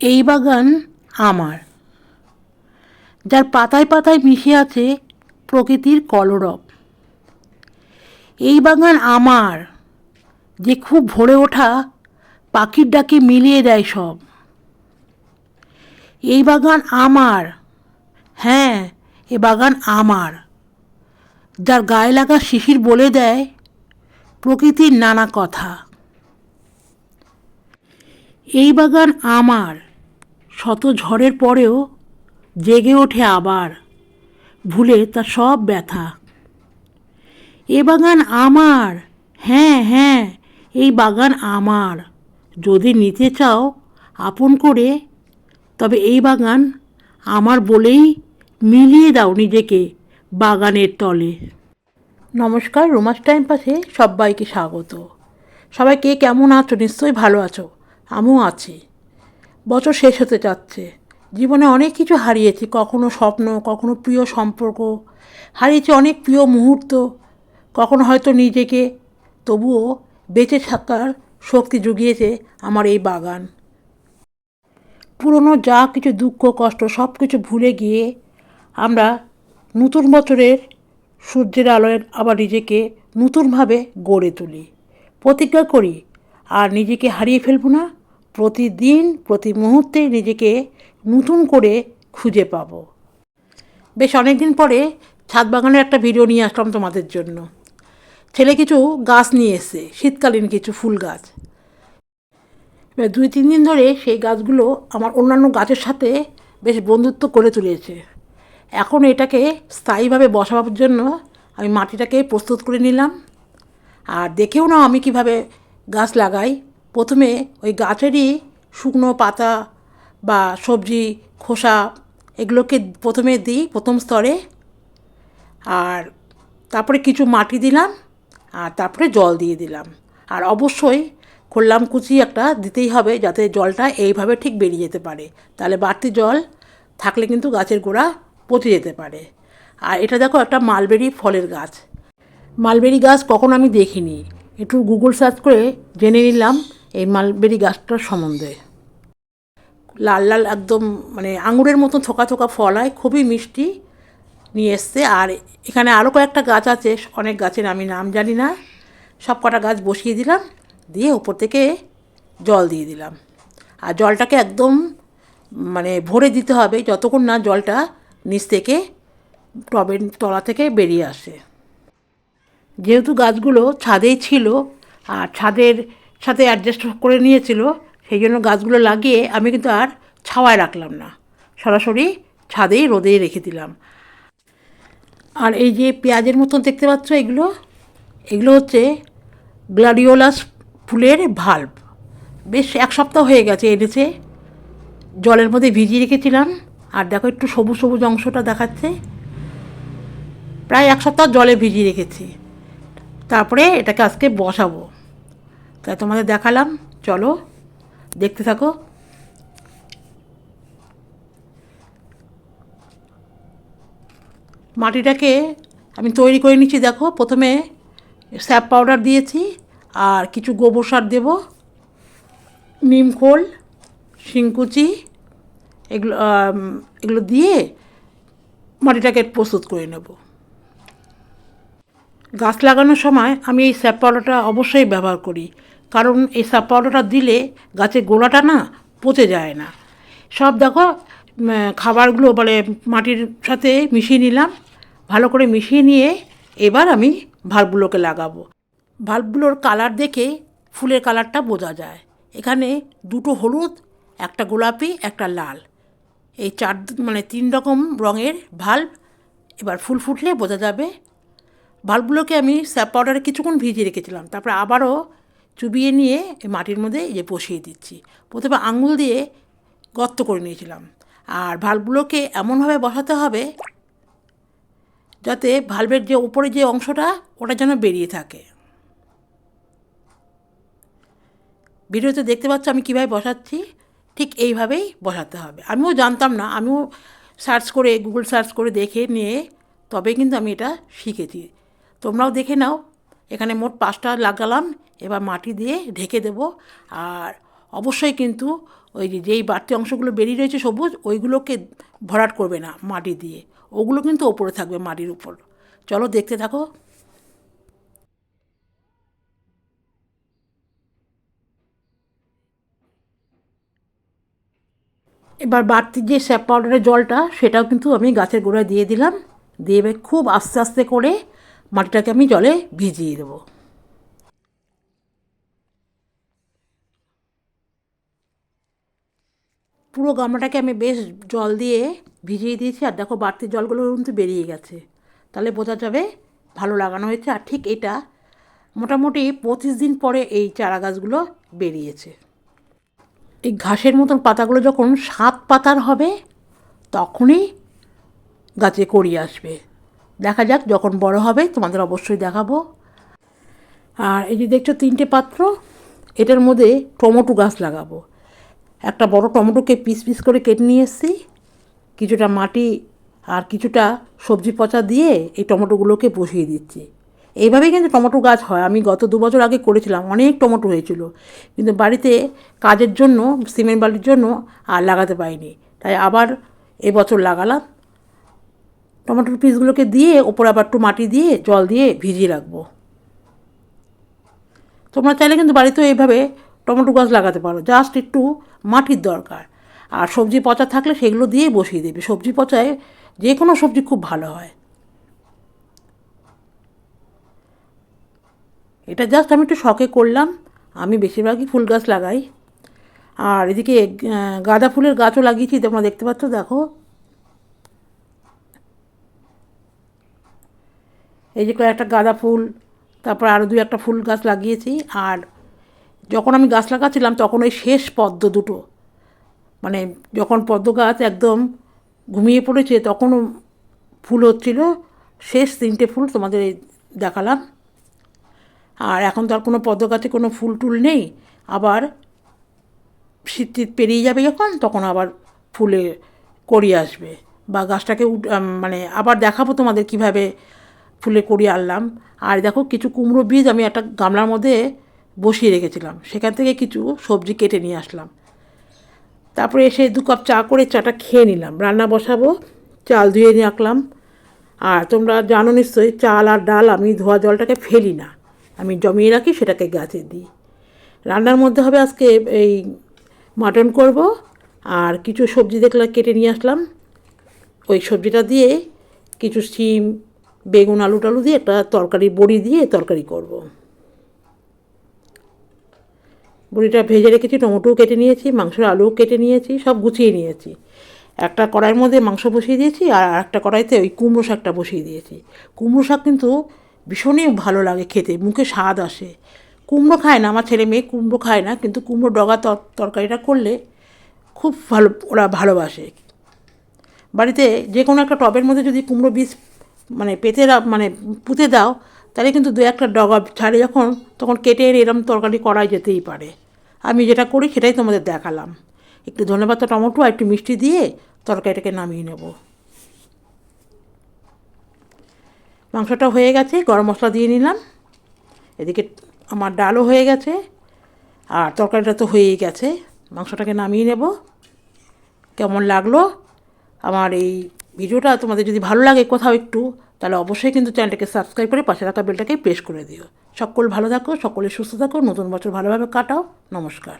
এই বাগান আমার। যার পাতায় পাতায় মিশে আছে প্রকৃতির কলরব। এই বাগান আমার, যে খুব ভরে ওঠা, পাখির ডাকে মিলিয়ে দেয় সব। এই বাগান আমার হ্যাঁ এ বাগান আমার, যার গায়ে লাগা শিশির বলে দেয় প্রকৃতির নানা কথা। এই বাগান আমার শত ঝড়ের পরেও জেগে ওঠে আবার। ভুলে তার সব ব্যথা। এ বাগান আমার হ্যাঁ হ্যাঁ এই বাগান আমার। যদি নিতে চাও আপন করে, তবে এই বাগান আমার বলেই মিলিয়ে দাও নিজেকে বাগানের তলে। নমস্কার, রোমাস টাইম পাশে সবাইকে স্বাগত। সবাই কে কেমন আছো? নিশ্চয়ই ভালো আছো। আমিও আছি। বছর শেষ হতে যাচ্ছে। জীবনে অনেক কিছু হারিয়েছি, কখনো স্বপ্ন, কখনো প্রিয় সম্পর্ক। হারিয়েছি অনেক প্রিয় মুহূর্ত। কখনো হয়তো নিজেকে, তবুও বেঁচে থাকার শক্তি জুগিয়েছে আমার এই বাগান। পুরনো যা কিছু দুঃখ, কষ্ট সব কিছু ভুলে গিয়ে আমরা নতুন বছরের সূর্যের আলোয় আবার নিজেকে নতুনভাবে গড়ে তুলি। প্রতিজ্ঞা করি, আর নিজেকে হারিয়ে ফেলব না। প্রতিদিন, প্রতি মুহূর্তে নিজেকে নতুন করে খুঁজে পাবো। বেশ অনেক দিন পরে ছাদ বাগানের একটা ভিডিও নিয়ে আসলাম তোমাদের জন্য। ছেলে কিছু গাছ নিয়ে এসছে, শীতকালীন কিছু ফুল গাছ। এবার দুই, তিন দিন ধরে সেই গাছগুলো আমার অন্যান্য গাছের সাথে বেশ বন্ধুত্ব করে তুলেছে। এখন এটাকে স্থায়ীভাবে বসাবার জন্য আমি মাটিটাকে প্রস্তুত করে নিলাম। আর দেখেও না আমি কীভাবে গাছ লাগাই। প্রথমে ওই গাছেরই শুকনো পাতা বা সবজি, খোসা এগুলোকে প্রথমে দিই প্রথম স্তরে। আর তারপরে কিছু মাটি দিলাম, আর তারপরে জল দিয়ে দিলাম। আর অবশ্যই খোল্লাম কুচি একটা দিতেই হবে যাতে জলটা এইভাবে ঠিক বেরিয়ে যেতে পারে। তাহলে বাড়তি জল থাকলে কিন্তু গাছের গোড়া পচে যেতে পারে। আর এটা দেখো একটা মালবেরি ফলের গাছ। মালবেরি গাছ কখন আমি দেখিনি। একটু গুগল সার্চ করে জেনে নিলাম। এই মালবেরি গাছটার সম্বন্ধে। লাল লাল একদম মানে আঙুরের মতো থোকা থোকা ফল হয়, খুবই মিষ্টি নিয়ে এসছে। আর এখানে আরও কয়েকটা গাছ আছে, অনেক গাছের আমি নাম জানি না। সব কটা গাছ বসিয়ে দিলাম, দিয়ে ওপর থেকে জল দিয়ে দিলাম। আর জলটাকে একদম মানে ভরে দিতে হবে, যতক্ষণ না জলটা নিচ থেকে টবের তলা থেকে বেরিয়ে আসে। যেহেতু গাছগুলো ছাদেই ছিল, আর ছাদের সাথে অ্যাডজাস্ট করে নিয়েছিল, সেই জন্য গাছগুলো লাগিয়ে আমি কিন্তু আর ছাওয়ায় রাখলাম না। সরাসরি ছাদেই রোদেই রেখে দিলাম। আর এই যে পেঁয়াজের মতন দেখতে পাচ্ছ এগুলো এগুলো হচ্ছে গ্লাডিওলাস ফুলের ভাল্ব। বেশ এক সপ্তাহ হয়ে গেছে এনেছে, জলের মধ্যে ভিজিয়ে রেখেছিলাম। আর দেখো একটু সবুজ সবুজ অংশটা দেখাচ্ছে। প্রায় এক সপ্তাহ জলে ভিজিয়ে রেখেছি। তারপরে এটাকে আজকে বসাবো। তাই তোমাদের দেখালাম, চলো, দেখতে থাকো। মাটিটাকে আমি তৈরি করে নিচ্ছি, দেখো, প্রথমে স্যাপ পাউডার দিয়েছি, আর কিছু গোবর সার দেব নিমখোল শিংকুচি, এগুলো এগুলো দিয়ে মাটিটাকে প্রস্তুত করে নেব। গাছ লাগানোর সময় আমি এই স্যাপ পাউডারটা অবশ্যই ব্যবহার করি। কারণ এই স্যাপ পাউডারটা দিলে গাছের গোড়াটা না পচে যায় না। সব দেখো খাবারগুলো মানে মাটির সাথে মিশিয়ে নিলাম। ভালো করে মিশিয়ে নিয়ে এবার আমি ভাল্বগুলোকে লাগাবো। ভাল্বগুলোর কালার দেখে ফুলের কালারটা বোঝা যায়। এখানে দুটো হলুদ, একটা গোলাপি, একটা লাল। এই চার মানে তিন রকম রঙের ভাল্ব এবার ফুল ফুটলে বোঝা যাবে ভাল্বগুলোকে আমি স্যাপ পাউডারে কিছুক্ষণ ভিজিয়ে রেখেছিলাম। তারপরে আবারও চুবিয়ে নিয়ে এই মাটির মধ্যে এই যে বসিয়ে দিচ্ছি। প্রথমে আঙুল দিয়ে গর্ত করে নিয়েছিলাম। আর ভাল্বগুলোকে এমনভাবে বসাতে হবে যাতে ভাল্বের যে উপরে যে অংশটা, ওটা যেন বেরিয়ে থাকে। ভিডিওতে দেখতে পাচ্ছ আমি কীভাবে বসাচ্ছি? ঠিক এইভাবেই বসাতে হবে। আমিও জানতাম না, আমিও সার্চ করে, গুগল সার্চ করে দেখে নিয়ে তবে কিন্তু আমি এটা শিখেছি। তোমরাও দেখে নাও। এখানে মোট পাঁচটা লাগালাম। এবার মাটি দিয়ে ঢেকে দেব। আর অবশ্যই কিন্তু ওই যেই বাড়তি অংশগুলো বেরিয়ে রয়েছে সবুজ, ওইগুলোকে ভরাট করবে না মাটি দিয়ে। ওগুলো কিন্তু ওপরে থাকবে মাটির উপর। চলো দেখতে থাকো। এবার বাড়তি যে স্যাপ পাউডারের জলটা, সেটাও কিন্তু আমি গাছের গোড়ায় দিয়ে দিলাম। দিয়ে খুব আস্তে আস্তে করে মাটিটাকে আমি জলে ভিজিয়ে দেবো। পুরো গামলাটাকে আমি বেশ জল দিয়ে ভিজিয়ে দিয়েছি, আর দেখো বাড়তি জলগুলো কিন্তু বেরিয়ে গেছে। তাহলে বোঝা যাবে ভালো লাগানো হয়েছে, আর ঠিক এটা মোটামুটি পঁচিশ দিন পরে এই চারা গাছগুলো বেরিয়েছে। এই ঘাসের মতন পাতাগুলো যখন সাত পাতার হবে, তখনই গাছে কড়ি আসবে। দেখা যাক যখন বড় হবে, তোমাদের অবশ্যই দেখাবো। আর এই যে দেখছ তিনটে পাত্র, এটার মধ্যে টমেটো গাছ লাগাবো। একটা বড় টমেটোকে পিস পিস করে কেটে নিয়ে এসেছি। কিছুটা মাটি আর কিছুটা সবজি পচা দিয়ে এই টমেটোগুলোকে বসিয়ে দিচ্ছি। এইভাবেই কিন্তু টমেটো গাছ হয়। আমি গত দু বছর আগে করেছিলাম, অনেক টমেটো হয়েছিল। কিন্তু বাড়িতে কাজের জন্য, সিমেন্ট বালির জন্য আর লাগাতে পারিনি। তাই আবার এবছর লাগালাম। টমেটোর পিসগুলোকে দিয়ে ওপরে আবার একটু মাটি দিয়ে জল দিয়ে ভিজিয়ে রাখব। তোমরা চাইলে কিন্তু বাড়িতেও এইভাবে টমেটো গাছ লাগাতে পারো, জাস্ট একটু মাটির দরকার। আর সবজি পচা থাকলে সেগুলো দিয়ে বসিয়ে দেবে। সবজি পচায় যে কোনো সবজি খুব ভালো হয়। এটা জাস্ট আমি একটু শখে করলাম, আমি বেশিরভাগই ফুল গাছ লাগাই। আর এদিকে গাঁদা ফুলের গাছও লাগিয়েছি, তোমরা দেখতে পাচ্ছ, দেখো। এই যে কয়েকটা গাঁদা ফুল, তারপর আরও দু একটা ফুল গাছ লাগিয়েছি। আর যখন আমি গাছ লাগাচ্ছিলাম, তখন ওই শেষ পদ্ম দুটো মানে যখন পদ্ম গাছ একদম ঘুমিয়ে পড়েছে, তখনও ফুল হচ্ছিল। শেষ তিনটে ফুল তোমাদের দেখালাম। আর এখন তো আর কোনো পদ্ম গাছে কোনো ফুল টুল নেই। আবার শীত টিত পেরিয়ে যাবে যখন, তখন আবার ফুলে কড়ি আসবে। বা গাছটাকে মানে আবার দেখাবো তোমাদের কীভাবে ফুলে কড়ি আনলাম। আর দেখো কিছু কুমড়ো বীজ আমি একটা গামলার মধ্যে বসিয়ে রেখেছিলাম। সেখান থেকে কিছু সবজি কেটে নিয়ে আসলাম। তারপরে এসে দু কাপ চা করে চাটা খেয়ে নিলাম। রান্না বসাবো, চাল ধুয়ে নিয়ে রাখলাম আর তোমরা জানো নিশ্চয়ই, চাল আর ডাল আমি ধোয়া জলটাকে ফেলি না। আমি জমিয়ে রাখি, সেটাকে গাছে দিই। রান্নার মধ্যে হবে আজকে এই মাটন করব। আর কিছু সবজি দেখলাম কেটে নিয়ে আসলাম। ওই সবজিটা দিয়ে কিছু শিম বেগুন আলু টালু দিয়ে একটা তরকারি, বড়ি দিয়ে তরকারি করব। বড়িটা ভেজে রেখেছি, টমেটোও কেটে নিয়েছি, মাংসের আলুও কেটে নিয়েছি, সব গুছিয়ে নিয়েছি। একটা কড়াইয়ের মধ্যে মাংস বসিয়ে দিয়েছি আর একটা কড়াইতে ওই কুমড়ো শাকটা বসিয়ে দিয়েছি। কুমড়ো শাক কিন্তু ভীষণই ভালো লাগে খেতে, মুখে স্বাদ আসে। কুমড়ো খায় না, আমার ছেলে মেয়ে কুমড়ো খায় না, কিন্তু কুমড়ো ডগা তর- তরকারিটা করলে খুব ভালো, ওরা ভালোবাসে। বাড়িতে যে কোনো একটা টবের মধ্যে যদি কুমড়ো বীজ মানে পেতে মানে পুঁতে দাও, তাহলে কিন্তু দু একটা ডগা ছাড়ে যখন, তখন কেটে এরম তরকারি করাই যেতেই পারে। আমি যেটা করি সেটাই তোমাদের দেখালাম। একটু ধনেপাতা, টমেটো আর একটু মিষ্টি দিয়ে তরকারিটাকে নামিয়ে নেব। মাংসটা হয়ে গেছে, গরম মশলা দিয়ে নিলাম। এদিকে আমার ডালও হয়ে গেছে, আর তরকারিটা তো হয়েই গেছে। মাংসটাকে নামিয়ে নেব। কেমন লাগল? আমার এই ভিডিওটা তোমাদের যদি ভালো লাগে কোথাও একটু, তাহলে অবশ্যই কিন্তু চ্যানেলটাকে সাবস্ক্রাইব করে পাশে থাকা বেলটাকে প্রেস করে দিও। সকল ভালো থাকো, সকলে সুস্থ থাকো, নতুন বছর ভালোভাবে কাটাও। নমস্কার।